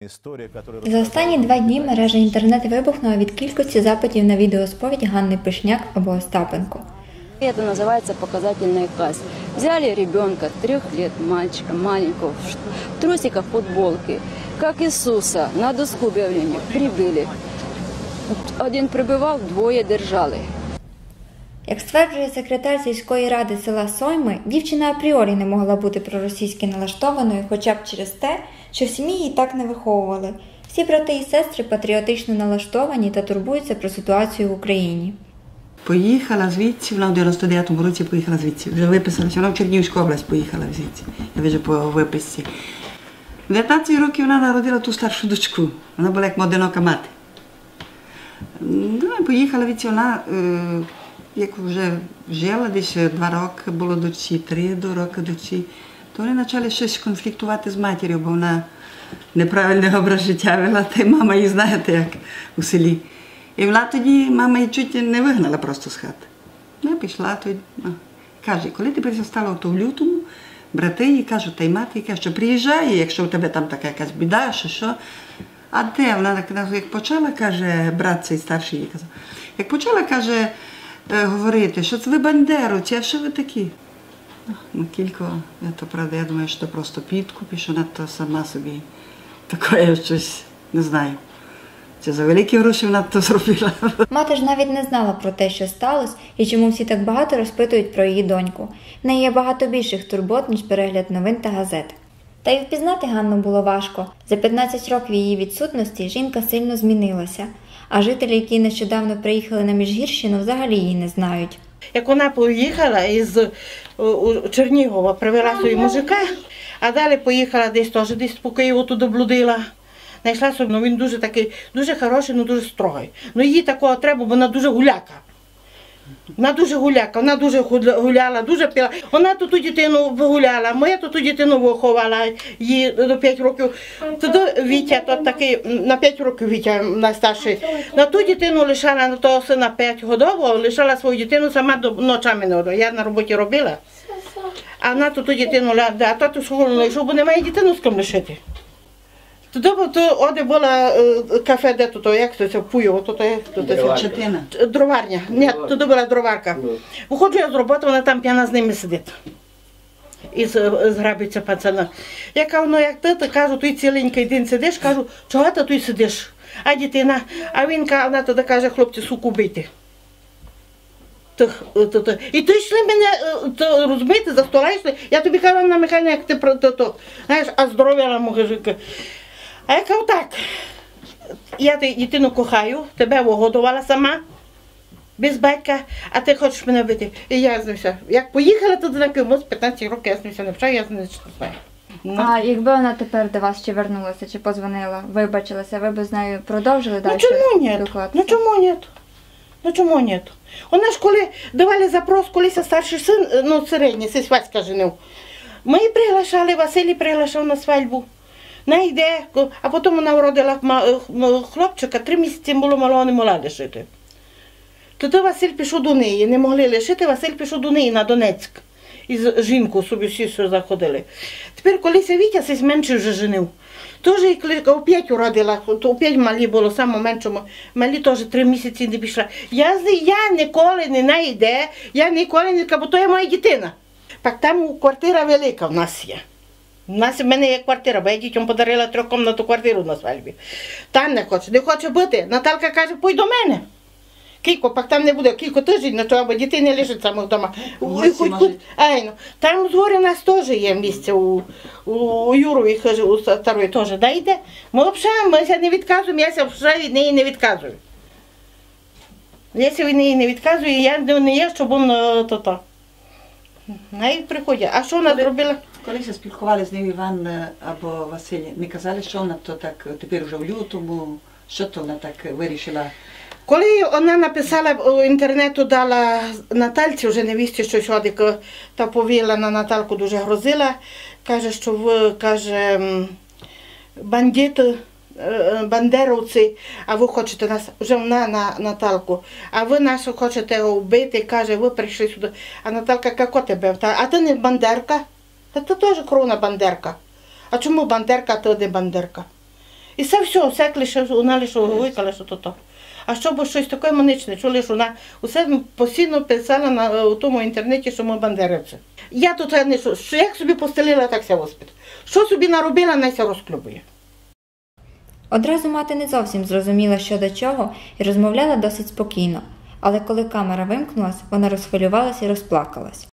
История, которая За останні два дні мережа інтернет вибухнула від кількості запитів на відеосповідь Ганни Пишняк або Остапенко. Это называется показательный класс. Взяли ребенка трех лет, мальчика маленького, в ш- в трусиках, футболке, как Иисуса, на доску объявления прибыли. Один прибивав, двоє держали. Як стверджує секретар сільської ради села Сойми, дівчина апріорі не могла бути проросійськи налаштованою хоча б через те, що в сім'ї її так не виховували. Всі брати і сестри патріотично налаштовані та турбуються про ситуацію в Україні. Поїхала звідси, вона в 99-му році поїхала звідси. Вже виписалася, вона в Чернігівську область поїхала звідси. Я вже по виписці. В 19 років вона народила ту старшу дочку. Вона була як одинока мати. Ну, поїхала від вона, е, як вже жила, десь два роки було дочі, три до роки дочі, то вони почали щось конфліктувати з матір'ю, бо вона неправильний образ життя вела, та й мама її знаєте, як у селі. І вона тоді, мама її чуть не вигнала просто з хати. Ну, я пішла тоді. ну, Каже, коли ти стало то в лютому, брати їй кажуть, та й мати каже, що приїжджає, якщо у тебе там така якась біда, що що. А де? Вона як почала, каже, брат цей старший їй казав, як почала, каже, е, говорити, що це ви бандеровці, а що ви такі? Ну, кілько, то правда, я думаю, що це просто підкуп, і що вона то сама собі таке щось не знаю. Це за великі гроші вона то зробила. Мати ж навіть не знала про те, що сталося, і чому всі так багато розпитують про її доньку. В неї є багато більших турбот, ніж перегляд новин та газет. Та й впізнати Ганну було важко. За 15 років її відсутності жінка сильно змінилася, а жителі, які нещодавно приїхали на Міжгірщину, взагалі її не знають. Як вона поїхала із у Чернігова, привела свої мужика, а далі поїхала десь теж десь по Києву туди блудила. Знайшла собі, ну він дуже такий, дуже хороший, ну дуже строгий. Ну їй такого треба, бо вона дуже гуляка. Вона дуже гуляка, вона дуже гуляла, дуже пила. Вона тут ту дитину вигуляла, моя тут ту дитину виховала її до 5 років. Туди Вітя, то такий, на 5 років Вітя найстарший. На ту дитину лишала, на того сина 5 годового, лишала свою дитину сама до ночами не. Я на роботі робила. А вона тут ту дитину, а тато школу не йшов, бо немає дитину з ким лишити. Туди бо то оде була е, кафе, де тут, як це, це Пуйово, тут, як тут, це, Чатина. Дроварня. Ні, туди була дроварка. Виходжу я з роботи, вона там п'яна з ними сидить. І зграбиться пацана. Я кажу, ну як ти, то кажу, ти ціленький день сидиш, кажу, чого ти тут сидиш? А дитина, а він вона тоді каже, хлопці, суку бийте. Тих, е, то, то. І то йшли мене, е, то, розумієте, за стола йшли. Я тобі кажу, Анна Михайлівна, як ти про то, то. Знаєш, а здоров'я мужика. А я кажу, так, я дитину кохаю, тебе вигодувала сама, без батька, а ти хочеш мене бити. І я з ним все. Як поїхала туди на з 15 років я з ним все не вчаю, я з ним не знаю. Ну, А якби вона тепер до вас ще вернулася чи позвонила, вибачилася, ви б з нею продовжили далі? ну чому ні? Ну чому ні? Ну чому ні? Вона ж коли давали запрос, колись старший син, ну середній, сись Васька женив. Ми приглашали, Василій приглашав на свадьбу. Вона йде, а потім вона вродила е, хлопчика, три місяці було малого не могла лишити. Тоді Василь пішов до неї, не могли лишити, Василь пішов до неї на Донецьк. І з жінку собі всі заходили. Тепер колись Вітя сись менше вже женив. Теж і опять уродила, то опять малі було, саме меншому. Малі теж три місяці не пішла. Я, я ніколи не найде, я ніколи не кажу, бо то є моя дитина. Так там квартира велика в нас є. У нас в мене є квартира, бо я дітям подарила трьохкомнатну квартиру на свадьбі. Там не хоче, не хоче бути. Наталка каже, пой до мене. Кілько, пак там не буде, кілько тиждень, на то, аби дітей не лежить самих вдома. Ой, хоч, хоч, ай, ну. Там згорі у нас теж є місце у, у, у Юрові, каже, у старої теж. Ми взагалі, ми ся не відказуємо, я ся від неї не відказую. Я ся від неї не відказую, я не, є, щоб він е, то то. Навіть приходять. А що вона зробила? Коли се спілкували з ним Іван е, або Василь, не казали, що вона то так тепер вже в лютому, що то вона так вирішила. Коли вона написала у інтернету, дала Натальці, вже невісті щось одик, та повіла на Наталку, дуже грозила. Каже, що ви, каже, бандити, е, Е, е, бандеровці, а ви хочете нас, вже на, на Наталку, а ви нас хочете вбити, каже, ви прийшли сюди. А Наталка, како тебе? А ти не бандерка? Та ти теж кровна бандерка. А чому бандерка, а ти не бандерка? І це все, все лише вона лише викликала, що то то. А що бо щось таке ми не чули, що вона усе ну, постійно писала на е, у тому інтернеті, що ми бандерівці. Я тут не що як собі постелила, так ся воспит. Що собі наробила, най ся розклюбує. Одразу мати не зовсім зрозуміла, що до чого, і розмовляла досить спокійно, але коли камера вимкнулась, вона розхвилювалася і розплакалась.